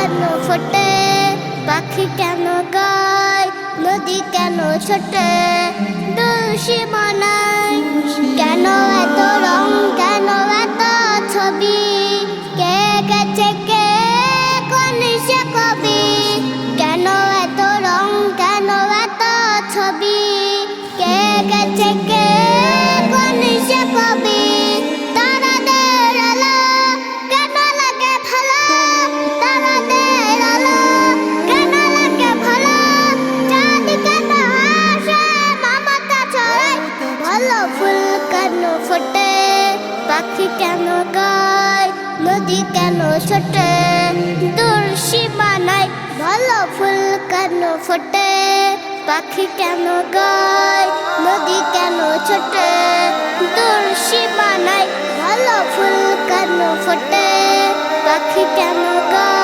কেন ফোটে? পাখি কেন গায়? নদী কেন ছোটে? দোষী মানায়। কেন এত রং? কেন এত ছবি? কে গেছে ভালো ফুল কেন ফোটে? পাখি কেন গায়? নদী কেন ছোটে? দূর সীমানায় ভালো ফুল কেন ফোটে? পাখি কেন গায়? নদী কেন ছোটে? দূর সীমানায় ভালো ফুল কেন ফোটে? পাখি কেন গায়?